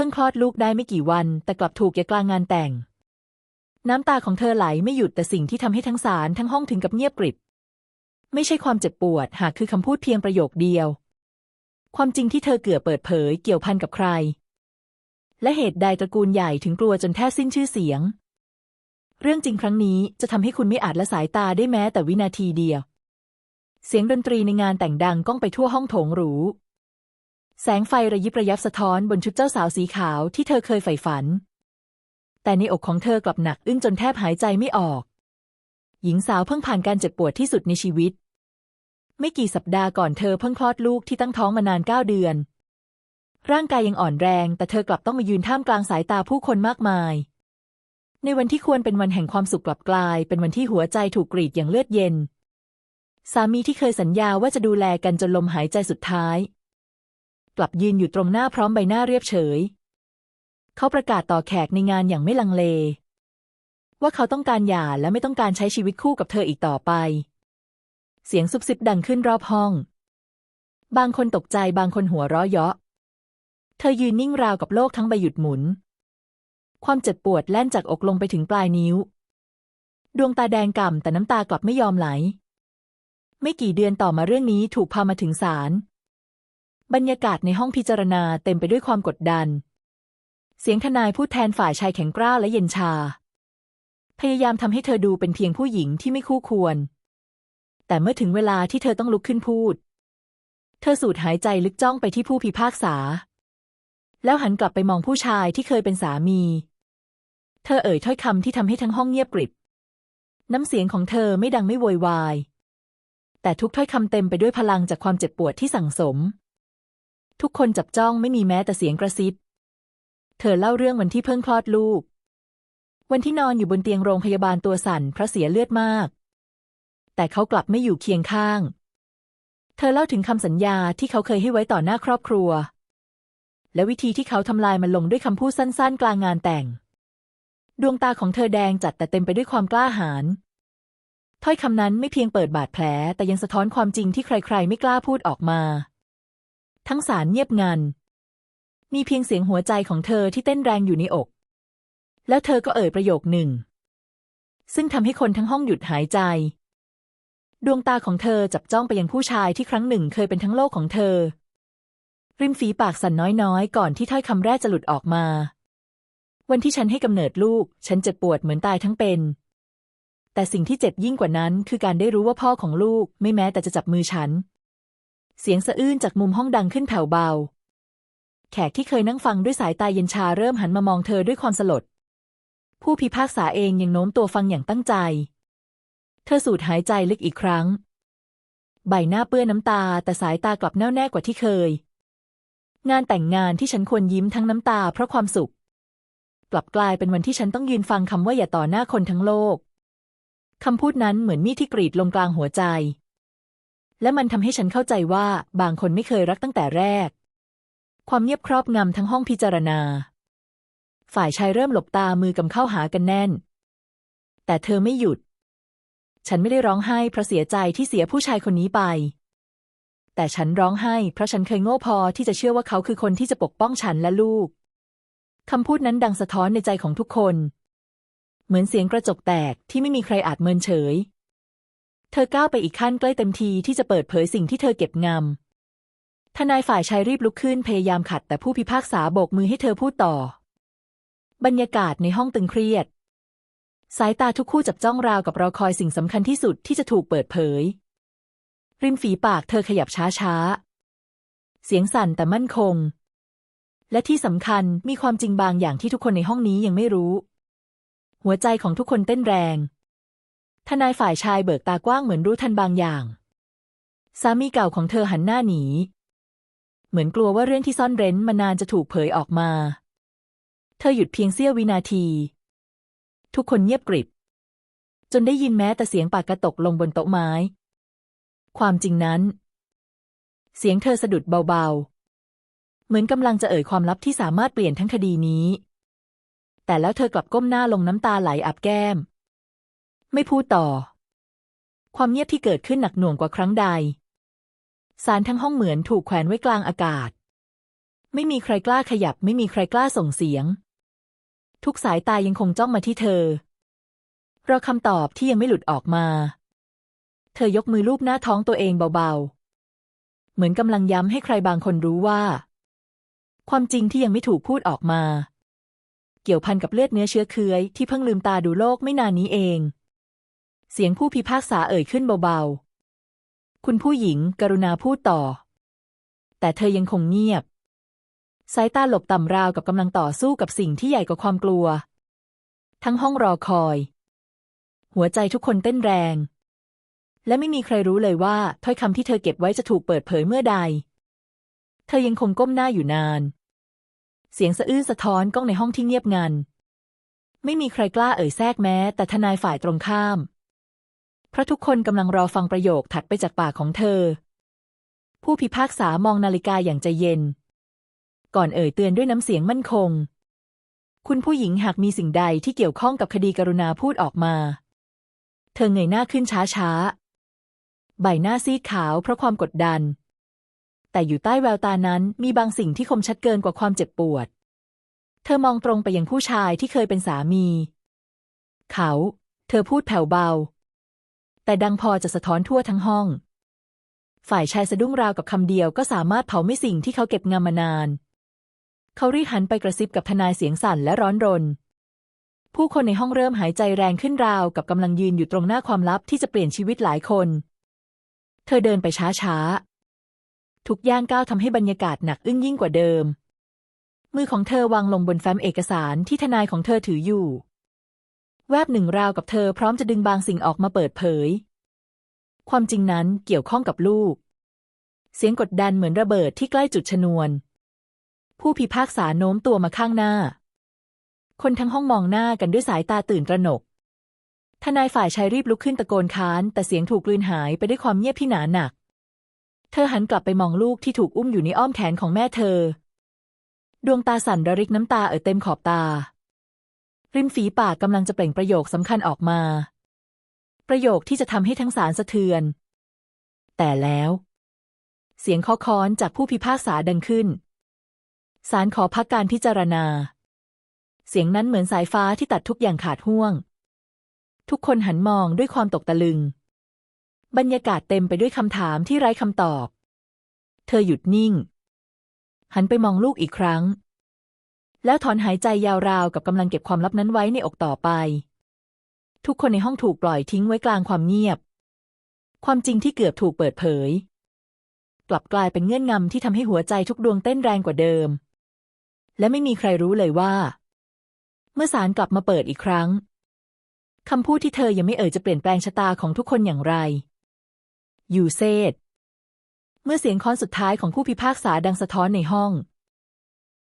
พิ่งคลอดลูกได้ไม่กี่วัน แต่กลับถูกยากลางงานแต่ง น้ำตาของเธอไหลไม่หยุดแต่สิ่งที่ทำให้ทั้งศาลทั้งห้องถึงกับเงียบกริบ ไม่ใช่ความเจ็บปวด หากคือคำพูดเพียงประโยคเดียว ความจริงที่เธอเกือบเปิดเผยเกี่ยวพันกับใคร และเหตุใดตระกูลใหญ่ถึงกลัวจนแทบสิ้นชื่อเสียง เรื่องจริงครั้งนี้จะทำให้คุณไม่อาจละสายตาได้แม้แต่วินาทีเดียว เสียงดนตรีในงานแต่งดังก้องไปทั่วห้องโถงหรู แสงไฟระยิบระยับสะท้อนบนชุดเจ้าสาวสีขาวที่เธอเคยใฝ่ฝัน แต่ในอกของเธอกลับหนักอึ้งจนแทบหายใจไม่ออก หญิงสาวเพิ่งผ่านการเจ็บปวดที่สุดในชีวิต ไม่กี่สัปดาห์ก่อนเธอเพิ่งคลอดลูกที่ตั้งท้องมานานเก้าเดือน ร่างกายยังอ่อนแรง แต่เธอกลับต้องมายืนท่ามกลางสายตาผู้คนมากมาย ในวันที่ควรเป็นวันแห่งความสุขกลับกลาย เป็นวันที่หัวใจถูกกรีดอย่างเลือดเย็น สามีที่เคยสัญญาว่าจะดูแลกันจนลมหายใจสุดท้าย กลับยืนอยู่ตรงหน้าพร้อมใบหน้าเรียบเฉย เขาประกาศต่อแขกในงานอย่างไม่ลังเล ว่าเขาต้องการหย่าและไม่ต้องการใช้ชีวิตคู่กับเธออีกต่อไป เสียงซุบซิบดังขึ้นรอบห้อง บางคนตกใจบางคนหัวเราะเยาะ เธอยืนนิ่งราวกับโลกทั้งใบหยุดหมุน ความเจ็บปวดแล่นจากอกลงไปถึงปลายนิ้ว ดวงตาแดงก่ำแต่น้ำตากลับไม่ยอมไหล ไม่กี่เดือนต่อมาเรื่องนี้ถูกพามาถึงศาล บรรยากาศในห้องพิจารณาเต็มไปด้วยความกดดัน เสียงทนายพูดแทนฝ่ายชายแข็งกร้าวและเย็นชา พยายามทำให้เธอดูเป็นเพียงผู้หญิงที่ไม่คู่ควร แต่เมื่อถึงเวลาที่เธอต้องลุกขึ้นพูด เธอสูดหายใจลึกจ้องไปที่ผู้พิพากษา แล้วหันกลับไปมองผู้ชายที่เคยเป็นสามี เธอเอ่ยถ้อยคำที่ทำให้ทั้งห้องเงียบกริบ น้ำเสียงของเธอไม่ดังไม่โวยวายแต่ทุกถ้อยคำเต็มไปด้วยพลังจากความเจ็บปวดที่สั่งสม ทุกคนจับจ้องไม่มีแม้แต่เสียงกระซิบ เธอเล่าเรื่องวันที่เพิ่งคลอดลูก วันที่นอนอยู่บนเตียงโรงพยาบาลตัวสั่นเพราะเสียเลือดมาก แต่เขากลับไม่อยู่เคียงข้าง เธอเล่าถึงคำสัญญาที่เขาเคยให้ไว้ต่อหน้าครอบครัว และวิธีที่เขาทำลายมันลงด้วยคำพูดสั้น ๆ กลางงานแต่ง ดวงตาของเธอแดงจัดแต่เต็มไปด้วยความกล้าหาญถ้อยคำนั้นไม่เพียงเปิดบาดแผล แต่ยังสะท้อนความจริงที่ใครๆ ไม่กล้าพูดออกมา ทั้งศาลเงียบงัน มีเพียงเสียงหัวใจของเธอที่เต้นแรงอยู่ในอก แล้วเธอก็เอ่ยประโยคหนึ่ง ซึ่งทำให้คนทั้งห้องหยุดหายใจ ดวงตาของเธอจับจ้องไปยังผู้ชายที่ครั้งหนึ่งเคยเป็นทั้งโลกของเธอ ริมฝีปากสั่นน้อยๆ ก่อนที่ถ้อยคำแรกจะหลุดออกมา วันที่ฉันให้กำเนิดลูก ฉันเจ็บปวดเหมือนตายทั้งเป็นแต่สิ่งที่เจ็บยิ่งกว่านั้นคือการได้รู้ว่าพ่อของลูกไม่แม้แต่จะจับมือฉัน เสียงสะอื้นจากมุมห้องดังขึ้นแผ่วเบา แขกที่เคยนั่งฟังด้วยสายตาเย็นชาเริ่มหันมามองเธอด้วยความสลด ผู้พิพากษาเองยังโน้มตัวฟังอย่างตั้งใจ เธอสูดหายใจลึกอีกครั้ง ใบหน้าเปื้อนน้ำตาแต่สายตากลับแน่วแน่กว่าที่เคย งานแต่งงานที่ฉันควรยิ้มทั้งน้ำตาเพราะความสุข กลับกลายเป็นวันที่ฉันต้องยืนฟังคำว่าอย่าต่อหน้าคนทั้งโลกคำพูดนั้นเหมือนมีดที่กรีดลงกลางหัวใจ และมันทำให้ฉันเข้าใจว่าบางคนไม่เคยรักตั้งแต่แรก ความเงียบครอบงำทั้งห้องพิจารณา ฝ่ายชายเริ่มหลบตามือกำเข้าหากันแน่น แต่เธอไม่หยุด ฉันไม่ได้ร้องไห้เพราะเสียใจที่เสียผู้ชายคนนี้ไป แต่ฉันร้องไห้เพราะฉันเคยโง่พอที่จะเชื่อว่าเขาคือคนที่จะปกป้องฉันและลูกคำพูดนั้นดังสะท้อนในใจของทุกคน เหมือนเสียงกระจกแตกที่ไม่มีใครอาจเมินเฉย เธอก้าวไปอีกขั้นใกล้เต็มทีที่จะเปิดเผยสิ่งที่เธอเก็บงำทนายฝ่ายชายรีบลุกขึ้นพยายามขัดแต่ผู้พิพากษาโบกมือให้เธอพูดต่อ บรรยากาศในห้องตึงเครียด สายตาทุกคู่จับจ้องราวกับรอคอยสิ่งสำคัญที่สุดที่จะถูกเปิดเผย ริมฝีปากเธอขยับช้าๆ เสียงสั่นแต่มั่นคง และที่สำคัญมีความจริงบางอย่างที่ทุกคนในห้องนี้ยังไม่รู้ หัวใจของทุกคนเต้นแรง ทนายฝ่ายชายเบิกตากว้างเหมือนรู้ทันบางอย่าง สามีเก่าของเธอหันหน้าหนี เหมือนกลัวว่าเรื่องที่ซ่อนเร้นมานานจะถูกเผยออกมา เธอหยุดเพียงเสี้ยววินาที ทุกคนเงียบกริบ จนได้ยินแม้แต่เสียงปากกระตกลงบนโต๊ะไม้ ความจริงนั้น เสียงเธอสะดุดเบาๆ เหมือนกำลังจะเอ่ยความลับที่สามารถเปลี่ยนทั้งคดีนี้ แต่แล้วเธอกลับก้มหน้าลงน้ำตาไหลอาบแก้ม ไม่พูดต่อ ความเงียบที่เกิดขึ้นหนักหน่วงกว่าครั้งใด สารทั้งห้องเหมือนถูกแขวนไว้กลางอากาศ ไม่มีใครกล้าขยับ ไม่มีใครกล้าส่งเสียง ทุกสายตายังคงจ้องมาที่เธอ รอคำตอบที่ยังไม่หลุดออกมา เธอยกมือลูบหน้าท้องตัวเองเบาๆ เหมือนกำลังย้ำให้ใครบางคนรู้ว่า ความจริงที่ยังไม่ถูกพูดออกมา เกี่ยวพันกับเลือดเนื้อเชื้อเคื้อยที่เพิ่งลืมตาดูโลกไม่นานนี้เอง เสียงผู้พิพากษาเอ่ยขึ้นเบาๆ คุณผู้หญิงกรุณาพูดต่อ แต่เธอยังคงเงียบ สายตาหลบต่ำราวกับกำลังต่อสู้กับสิ่งที่ใหญ่กว่าความกลัว ทั้งห้องรอคอย หัวใจทุกคนเต้นแรง และไม่มีใครรู้เลยว่าถ้อยคำที่เธอเก็บไว้จะถูกเปิดเผยเมื่อใด เธอยังคงก้มหน้าอยู่นาน เสียงสะอื้นสะท้อนก้องในห้องที่เงียบงัน ไม่มีใครกล้าเอ่ยแทรกแม้ แต่ทนายฝ่ายตรงข้าม ราะทุกคนกำลังรอฟังประโยคถัดไปจากปากของเธอ ผู้พิพากษามองนาฬิกาอย่างใจเย็น ก่อนเอ่ยเตือนด้วยน้ำเสียงมั่นคง คุณผู้หญิงหากมีสิ่งใดที่เกี่ยวข้องกับคดีกรุณาพูดออกมา เธอเงยหน้าขึ้นช้าๆ ใบหน้าซีดขาวเพราะความกดดัน แต่อยู่ใต้แววตานั้นมีบางสิ่งที่คมชัดเกินกว่าความเจ็บปวด เธอมองตรงไปยังผู้ชายที่เคยเป็นสามี เขา เธอพูดแผ่วเบา แต่ดังพอจะสะท้อนทั่วทั้งห้อง ฝ่ายชายสะดุ้งราวกับคำเดียวก็สามารถเผาไม่สิ่งที่เขาเก็บงำมานาน เขารีบหันไปกระซิบกับทนายเสียงสั่นและร้อนรน ผู้คนในห้องเริ่มหายใจแรงขึ้นราวกับกำลังยืนอยู่ตรงหน้าความลับที่จะเปลี่ยนชีวิตหลายคน เธอเดินไปช้าๆ ทุกย่างก้าวทำให้บรรยากาศหนักอึ้งยิ่งกว่าเดิม มือของเธอวางลงบนแฟ้มเอกสารที่ทนายของเธอถืออยู่ แวบหนึ่งราวกับเธอพร้อมจะดึงบางสิ่งออกมาเปิดเผย ความจริงนั้นเกี่ยวข้องกับลูก เสียงกดดันเหมือนระเบิดที่ใกล้จุดชนวน ผู้พิพากษาโน้มตัวมาข้างหน้า คนทั้งห้องมองหน้ากันด้วยสายตาตื่นตระหนก ทนายฝ่ายชายรีบลุกขึ้นตะโกนค้าน แต่เสียงถูกกลืนหายไปด้วยความเงียบที่หนาหนัก เธอหันกลับไปมองลูกที่ถูกอุ้มอยู่ในอ้อมแขนของแม่เธอ ดวงตาสั่นระริกน้ำตาเอ่อเต็มขอบตา ริมฝีปากกำลังจะเปล่งประโยคสำคัญออกมา ประโยคที่จะทำให้ทั้งศาลสะเทือน แต่แล้ว เสียงคาะค้อนจากผู้พิพากษาดังขึ้นศาลขอพักการพิจารณา เสียงนั้นเหมือนสายฟ้าที่ตัดทุกอย่างขาดห่วง ทุกคนหันมองด้วยความตกตะลึง บรรยากาศเต็มไปด้วยคำถามที่ไร้คำตอบ เธอหยุดนิ่ง หันไปมองลูกอีกครั้ง แล้วถอนหายใจยาวราวกับกำลังเก็บความลับนั้นไว้ในอกต่อไป ทุกคนในห้องถูกปล่อยทิ้งไว้กลางความเงียบ ความจริงที่เกือบถูกเปิดเผย กลับกลายเป็นเงื่อนงำที่ทำให้หัวใจทุกดวงเต้นแรงกว่าเดิม และไม่มีใครรู้เลยว่า เมื่อศาลกลับมาเปิดอีกครั้งคำพูดที่เธอยังไม่เอ่ยจะเปลี่ยนแปลงชะตาของทุกคนอย่างไร ยูเซดเมื่อเสียงค้อนสุดท้ายของผู้พิพากษาดังสะท้อนในห้อง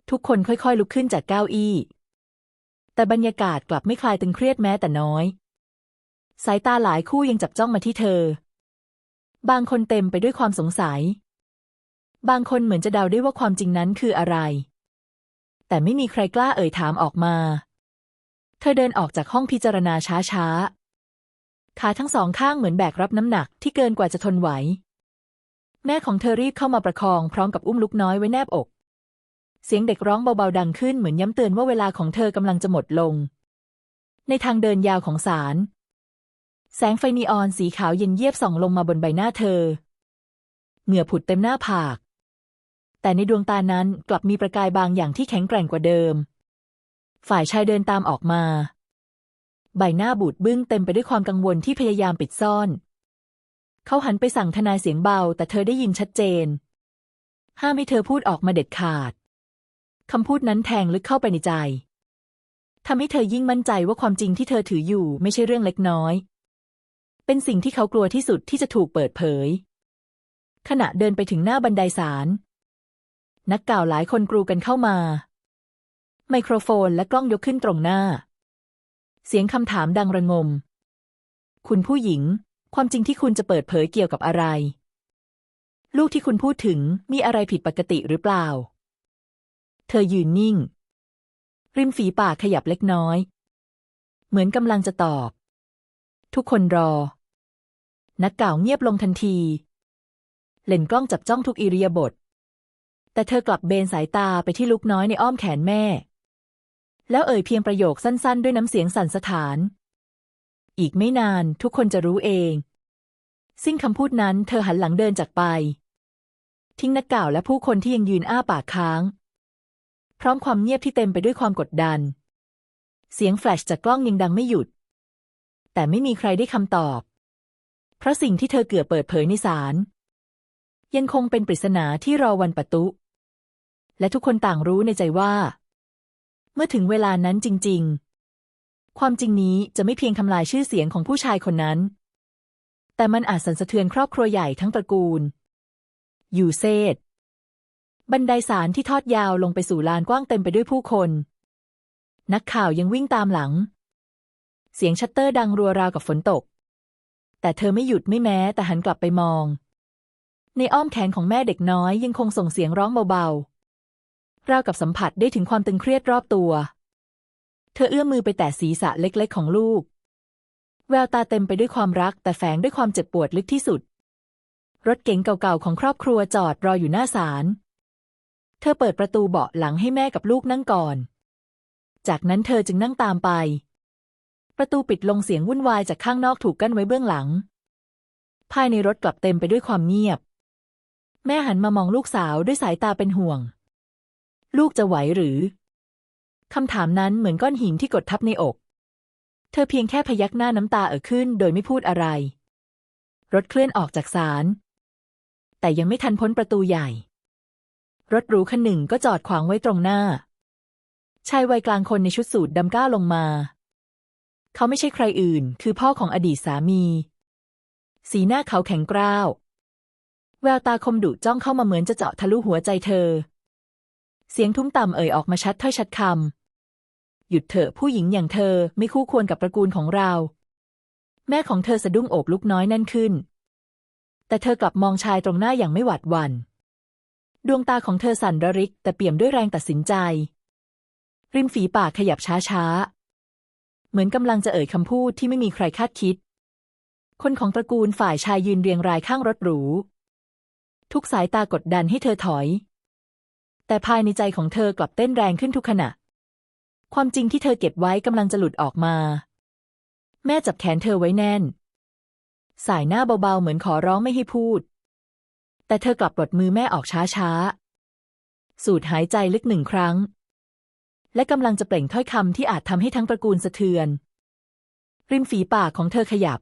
ทุกคนค่อยๆ ลุกขึ้นจากเก้าอี้ แต่บรรยากาศกลับไม่คลายตึงเครียดแม้แต่น้อย สายตาหลายคู่ยังจับจ้องมาที่เธอ บางคนเต็มไปด้วยความสงสัย บางคนเหมือนจะเดาได้ว่าความจริงนั้นคืออะไร แต่ไม่มีใครกล้าเอ่ยถามออกมา เธอเดินออกจากห้องพิจารณาช้าๆ ขาทั้งสองข้างเหมือนแบกรับน้ำหนักที่เกินกว่าจะทนไหว แม่ของเธอรีบเข้ามาประคองพร้อมกับอุ้มลูกน้อยไว้แนบอก เสียงเด็กร้องเบาๆดังขึ้นเหมือนย้ำเตือนว่าเวลาของเธอกำลังจะหมดลง ในทางเดินยาวของศาลแสงไฟนีออนสีขาวเย็นเยียบส่องลงมาบนใบหน้าเธอ เหงื่อผุดเต็มหน้าผาก แต่ในดวงตานั้นกลับมีประกายบางอย่างที่แข็งแกร่งกว่าเดิม ฝ่ายชายเดินตามออกมา ใบหน้าบูดบึ้งเต็มไปด้วยความกังวลที่พยายามปิดซ่อน เขาหันไปสั่งทนายเสียงเบา แต่เธอได้ยินชัดเจน ห้ามให้เธอพูดออกมาเด็ดขาด คำพูดนั้นแทงลึกเข้าไปในใจทำให้เธอยิ่งมั่นใจว่าความจริงที่เธอถืออยู่ไม่ใช่เรื่องเล็กน้อย เป็นสิ่งที่เขากลัวที่สุดที่จะถูกเปิดเผย ขณะเดินไปถึงหน้าบันไดศาลนักกล่าวหลายคนกรูกันเข้ามา ไมโครโฟนและกล้องยกขึ้นตรงหน้า เสียงคำถามดังระงม คุณผู้หญิง ความจริงที่คุณจะเปิดเผยเกี่ยวกับอะไร ลูกที่คุณพูดถึงมีอะไรผิดปกติหรือเปล่า เธอยืนนิ่ง ริมฝีปากขยับเล็กน้อย เหมือนกำลังจะตอบ ทุกคนรอ นักกล่าวเงียบลงทันที เล่นกล้องจับจ้องทุกอิริยาบถแต่เธอกลับเบนสายตาไปที่ลูกน้อยในอ้อมแขนแม่ แล้วเอ่ยเพียงประโยคสั้น ๆ ด้วยน้ำเสียงสั่นสะท้าน อีกไม่นานทุกคนจะรู้เองสิ้นคำพูดนั้นเธอหันหลังเดินจากไป ทิ้งนักก่าวและผู้คนที่ยังยืนอ้าปากค้าง พร้อมความเงียบที่เต็มไปด้วยความกดดัน เสียงแฟลชจากกล้องยังดังไม่หยุด แต่ไม่มีใครได้คำตอบ เพราะสิ่งที่เธอเกือบเปิดเผยในศาลยังคงเป็นปริศนาที่รอวันปะตุ และทุกคนต่างรู้ในใจว่า เมื่อถึงเวลานั้นจริง ๆ ความจริงนี้จะไม่เพียงทำลายชื่อเสียงของผู้ชายคนนั้น แต่มันอาจสั่นสะเทือนครอบครัวใหญ่ทั้งตระกูล ยูเซด บันไดศาลที่ทอดยาวลงไปสู่ลานกว้างเต็มไปด้วยผู้คน นักข่าวยังวิ่งตามหลัง เสียงชัตเตอร์ดังรัวราวกับฝนตก แต่เธอไม่หยุดไม่แม้แต่หันกลับไปมอง ในอ้อมแขนของแม่เด็กน้อยยังคงส่งเสียงร้องเบาๆราวกับสัมผัสได้ถึงความตึงเครียดรอบตัว เธอเอื้อมมือไปแตะศีรษะเล็กๆของลูก แววตาเต็มไปด้วยความรักแต่แฝงด้วยความเจ็บปวดลึกที่สุด รถเก๋งเก่าๆของครอบครัวจอดรออยู่หน้าศาล ธอเปิดประตูเบาะหลังให้แม่กับลูกนั่งก่อน จากนั้นเธอจึงนั่งตามไป ประตูปิดลงเสียงวุ่นวายจากข้างนอกถูกกั้นไว้เบื้องหลัง ภายในรถกลับเต็มไปด้วยความเงียบ แม่หันมามองลูกสาวด้วยสายตาเป็นห่วง ลูกจะไหวหรือ คำถามนั้นเหมือนก้อนหินที่กดทับในอก เธอเพียงแค่พยักหน้าน้ำตาเอ่อขึ้นโดยไม่พูดอะไร รถเคลื่อนออกจากศาลแต่ยังไม่ทันพ้นประตูใหญ่ รถหรูคันหนึ่งก็จอดขวางไว้ตรงหน้า ชายวัยกลางคนในชุดสูทดำก้าวลงมา เขาไม่ใช่ใครอื่น คือพ่อของอดีตสามี สีหน้าเขาแข็งกร้าว แววตาคมดุจ้องเข้ามาเหมือนจะเจาะทะลุหัวใจเธอ เสียงทุ้มต่ำเอ่ยออกมาชัดถ้อยชัดคำหยุดเถอะผู้หญิงอย่างเธอไม่คู่ควรกับตระกูลของเรา แม่ของเธอสะดุ้งโอบลูกน้อยนั่นขึ้น แต่เธอกลับมองชายตรงหน้าอย่างไม่หวาดหวัน่น ดวงตาของเธอสั่นระริก แต่เปี่ยมด้วยแรงตัดสินใจ ริมฝีปากขยับช้าๆ เหมือนกำลังจะเอ่ยคำพูดที่ไม่มีใครคาดคิด คนของตระกูลฝ่ายชายยืนเรียงรายข้างรถหรู ทุกสายตากดดันให้เธอถอย แต่ภายในใจของเธอกลับเต้นแรงขึ้นทุกขณะ ความจริงที่เธอเก็บไว้กำลังจะหลุดออกมา แม่จับแขนเธอไว้แน่น สายหน้าเบาๆเหมือนขอร้องไม่ให้พูด แต่เธอกลับปลดมือแม่ออกช้าๆสูดหายใจลึกหนึ่งครั้ง และกำลังจะเปล่งถ้อยคำที่อาจทำให้ทั้งตระกูลสะเทือน ริมฝีปากของเธอขยับ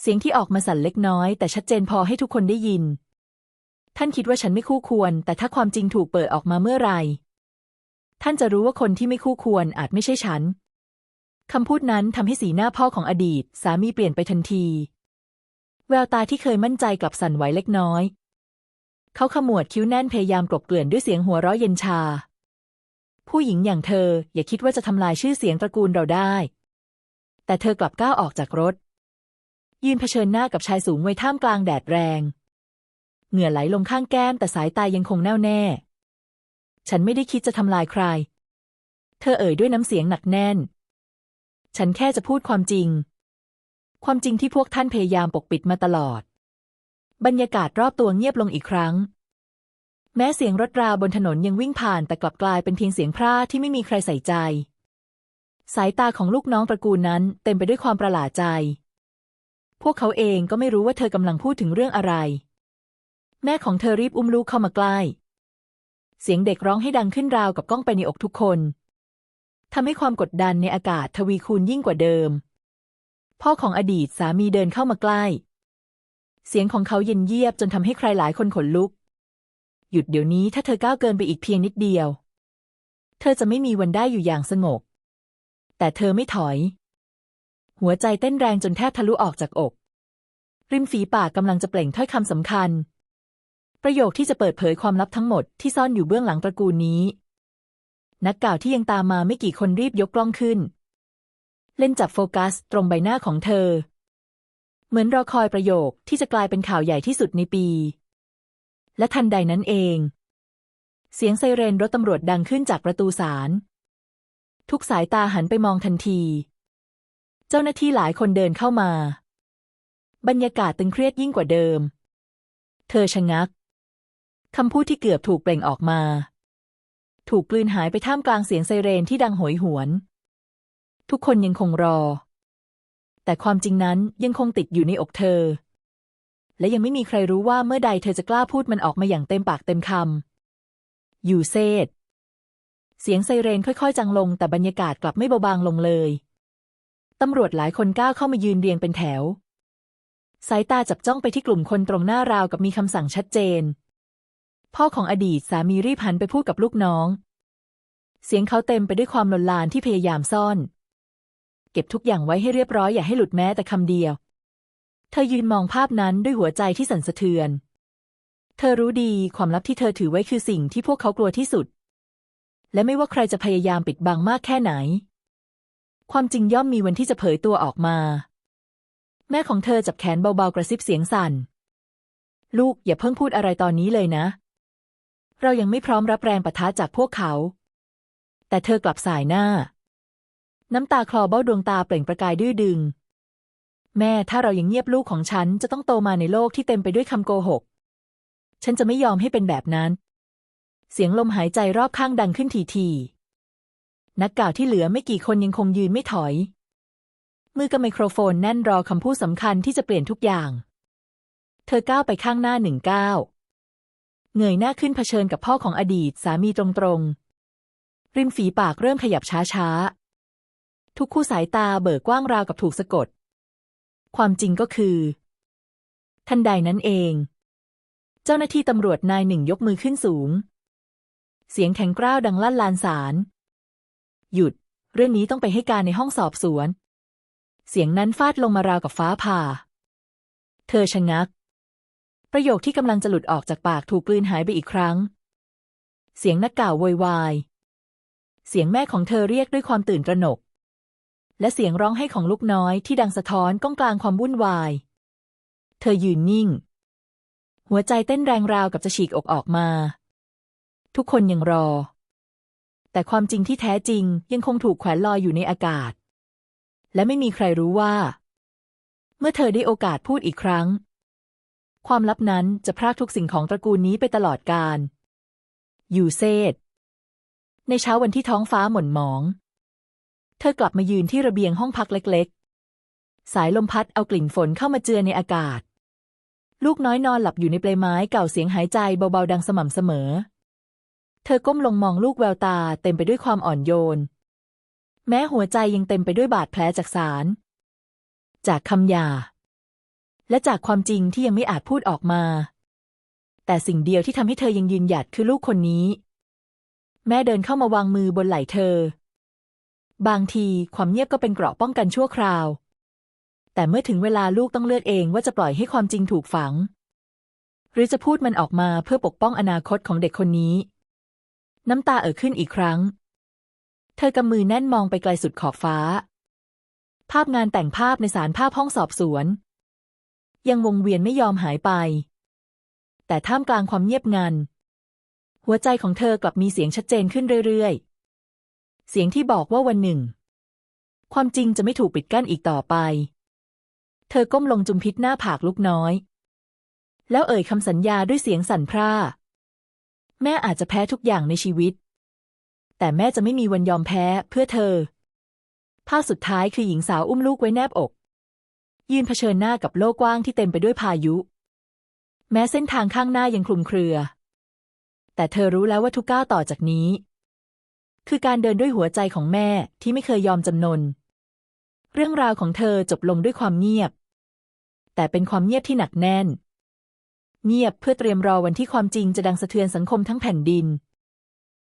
เสียงที่ออกมาสั่นเล็กน้อย แต่ชัดเจนพอให้ทุกคนได้ยิน ท่านคิดว่าฉันไม่คู่ควร แต่ถ้าความจริงถูกเปิดออกมาเมื่อไหร่ ท่านจะรู้ว่าคนที่ไม่คู่ควรอาจไม่ใช่ฉันคำพูดนั้นทำให้สีหน้าพ่อของอดีต สามีเปลี่ยนไปทันที แววตาที่เคยมั่นใจกลับสั่นไหวเล็กน้อย เขาขมวดคิ้วแน่นพยายามกลบเกลื่อนด้วยเสียงหัวเราะเย็นชา ผู้หญิงอย่างเธออย่าคิดว่าจะทำลายชื่อเสียงตระกูลเราได้ แต่เธอกลับก้าวออกจากรถ ยืนเผชิญหน้ากับชายสูงวัยท่ามกลางแดดแรง เหงื่อไหลลงข้างแก้มแต่สายตายังคงแน่วแน่ ฉันไม่ได้คิดจะทำลายใคร เธอเอ่ยด้วยน้ำเสียงหนักแน่น ฉันแค่จะพูดความจริง ความจริงที่พวกท่านพยายามปกปิดมาตลอด บรรยากาศรอบตัวเงียบลงอีกครั้ง แม้เสียงรถราบนถนนยังวิ่งผ่านแต่กลับกลายเป็นเพียงเสียงพร่าที่ไม่มีใครใส่ใจ สายตาของลูกน้องตระกูลนั้นเต็มไปด้วยความประหลาดใจ พวกเขาเองก็ไม่รู้ว่าเธอกำลังพูดถึงเรื่องอะไร แม่ของเธอรีบอุ้มลูกเข้ามาใกล้เสียงเด็กร้องให้ดังขึ้นราวกับก้องไปในอกทุกคน ทำให้ความกดดันในอากาศทวีคูณยิ่งกว่าเดิม พ่อของอดีตสามีเดินเข้ามาใกล้ เสียงของเขาเย็นเยียบจนทำให้ใครหลายคนขนลุก หยุดเดี๋ยวนี้ถ้าเธอก้าวเกินไปอีกเพียงนิดเดียว เธอจะไม่มีวันได้อยู่อย่างสงบ แต่เธอไม่ถอย หัวใจเต้นแรงจนแทบทะลุออกจากอก ริมฝีปากกำลังจะเปล่งถ้อยคำสำคัญ ประโยคที่จะเปิดเผยความลับทั้งหมดที่ซ่อนอยู่เบื้องหลังตระกูลนี้ นักข่าวที่ยังตามมาไม่กี่คนรีบยกกล้องขึ้น เล่นจับโฟกัสตรงใบหน้าของเธอ เหมือนรอคอยประโยคที่จะกลายเป็นข่าวใหญ่ที่สุดในปี และทันใดนั้นเอง เสียงไซเรนรถตำรวจดังขึ้นจากประตูศาลทุกสายตาหันไปมองทันที เจ้าหน้าที่หลายคนเดินเข้ามา บรรยากาศตึงเครียดยิ่งกว่าเดิม เธอชะงักคำพูดที่เกือบถูกเปล่งออกมา ถูกกลืนหายไปท่ามกลางเสียงไซเรนที่ดังโหยหวน ทุกคนยังคงรอ แต่ความจริงนั้นยังคงติดอยู่ในอกเธอ และยังไม่มีใครรู้ว่าเมื่อใดเธอจะกล้าพูดมันออกมาอย่างเต็มปากเต็มคำอยู่เซดเสียงไซเรนค่อยๆ จังลง แต่บรรยากาศกลับไม่เบาบางลงเลย ตำรวจหลายคนก้าวเข้ามายืนเรียงเป็นแถว สายตาจับจ้องไปที่กลุ่มคนตรงหน้าราวกับมีคำสั่งชัดเจน พ่อของอดีตสามีรีบหันไปพูดกับลูกน้อง เสียงเขาเต็มไปด้วยความลนลานที่พยายามซ่อน เก็บทุกอย่างไว้ให้เรียบร้อยอย่าให้หลุดแม้แต่คำเดียว เธอยืนมองภาพนั้นด้วยหัวใจที่สั่นสะเทือน เธอรู้ดีความลับที่เธอถือไว้คือสิ่งที่พวกเขากลัวที่สุด และไม่ว่าใครจะพยายามปิดบังมากแค่ไหน ความจริงย่อมมีวันที่จะเผยตัวออกมา แม่ของเธอจับแขนเบาๆกระซิบเสียงสั่น ลูกอย่าเพิ่งพูดอะไรตอนนี้เลยนะ เรายังไม่พร้อมรับแรงปะทะจากพวกเขา แต่เธอกลับสายหน้า น้ำตาคลอเบ้าดวงตาเปล่งประกายดื้อดึง แม่ถ้าเรายังเงียบลูกของฉันจะต้องโตมาในโลกที่เต็มไปด้วยคำโกหก ฉันจะไม่ยอมให้เป็นแบบนั้น เสียงลมหายใจรอบข้างดังขึ้นทีๆนักกล่าวที่เหลือไม่กี่คนยังคงยืนไม่ถอย มือกับไมโครโฟนแน่นรอคำพูดสำคัญที่จะเปลี่ยนทุกอย่าง เธอก้าวไปข้างหน้าหนึ่งก้าวเงยหน้าขึ้นเผชิญกับพ่อของอดีตสามีตรงๆ ริมฝีปากเริ่มขยับช้าๆ ทุกคู่สายตาเบิกกว้างราวกับถูกสะกด ความจริงก็คือ ทันใดนั้นเอง เจ้าหน้าที่ตำรวจนายหนึ่งยกมือขึ้นสูง เสียงแข็งกร้าวดังลั่นลานศาลหยุด เรื่องนี้ต้องไปให้การในห้องสอบสวน เสียงนั้นฟาดลงมาราวกับฟ้าผ่า เธอชะงัก ประโยคที่กำลังจะหลุดออกจากปากถูกกลืนหายไปอีกครั้ง เสียงนักกล่าวโวยวาย เสียงแม่ของเธอเรียกด้วยความตื่นตระหนก และเสียงร้องไห้ของลูกน้อยที่ดังสะท้อนก้องกลางความวุ่นวาย เธอยืนนิ่ง หัวใจเต้นแรงราวกับจะฉีกอกออกมา ทุกคนยังรอ แต่ความจริงที่แท้จริงยังคงถูกแขวนลอยอยู่ในอากาศ และไม่มีใครรู้ว่า เมื่อเธอได้โอกาสพูดอีกครั้ง ความลับนั้นจะพรากทุกสิ่งของตระกูลนี้ไปตลอดกาลอยู่เซดในเช้าวันที่ท้องฟ้าหม่นหมอง เธอกลับมายืนที่ระเบียงห้องพักเล็กๆ สายลมพัดเอากลิ่นฝนเข้ามาเจือในอากาศ ลูกน้อยนอนหลับอยู่ในเปลไม้เก่าเสียงหายใจเบาๆดังสม่ำเสมอ เธอก้มลงมองลูกแววตาเต็มไปด้วยความอ่อนโยน แม้หัวใจยังเต็มไปด้วยบาดแผลจากสาร จากคำหยา และจากความจริงที่ยังไม่อาจพูดออกมา แต่สิ่งเดียวที่ทำให้เธอยังยืนหยัดคือลูกคนนี้ แม่เดินเข้ามาวางมือบนไหล่เธอ บางทีความเงียบก็เป็นเกราะป้องกันชั่วคราว แต่เมื่อถึงเวลาลูกต้องเลือกเองว่าจะปล่อยให้ความจริงถูกฝัง หรือจะพูดมันออกมาเพื่อปกป้องอนาคตของเด็กคนนี้ น้ำตาเอ่อขึ้นอีกครั้ง เธอกำมือแน่นมองไปไกลสุดขอบฟ้า ภาพงานแต่งภาพในศาลภาพห้องสอบสวน ยังวงเวียนไม่ยอมหายไป แต่ท่ามกลางความเงียบงันหัวใจของเธอกลับมีเสียงชัดเจนขึ้นเรื่อยๆ เสียงที่บอกว่าวันหนึ่ง ความจริงจะไม่ถูกปิดกั้นอีกต่อไป เธอก้มลงจุมพิษหน้าผากลูกน้อย แล้วเอ่ยคำสัญญาด้วยเสียงสั่นพร่า แม่อาจจะแพ้ทุกอย่างในชีวิต แต่แม่จะไม่มีวันยอมแพ้เพื่อเธอ ภาพสุดท้ายคือหญิงสาวอุ้มลูกไว้แนบอก ยืนเผชิญหน้ากับโลกกว้างที่เต็มไปด้วยพายุ แม้เส้นทางข้างหน้ายังคลุมเครือ แต่เธอรู้แล้วว่าทุกก้าวต่อจากนี้ คือการเดินด้วยหัวใจของแม่ที่ไม่เคยยอมจำนน เรื่องราวของเธอจบลงด้วยความเงียบ แต่เป็นความเงียบที่หนักแน่น เงียบเพื่อเตรียมรอวันที่ความจริงจะดังสะเทือนสังคมทั้งแผ่นดิน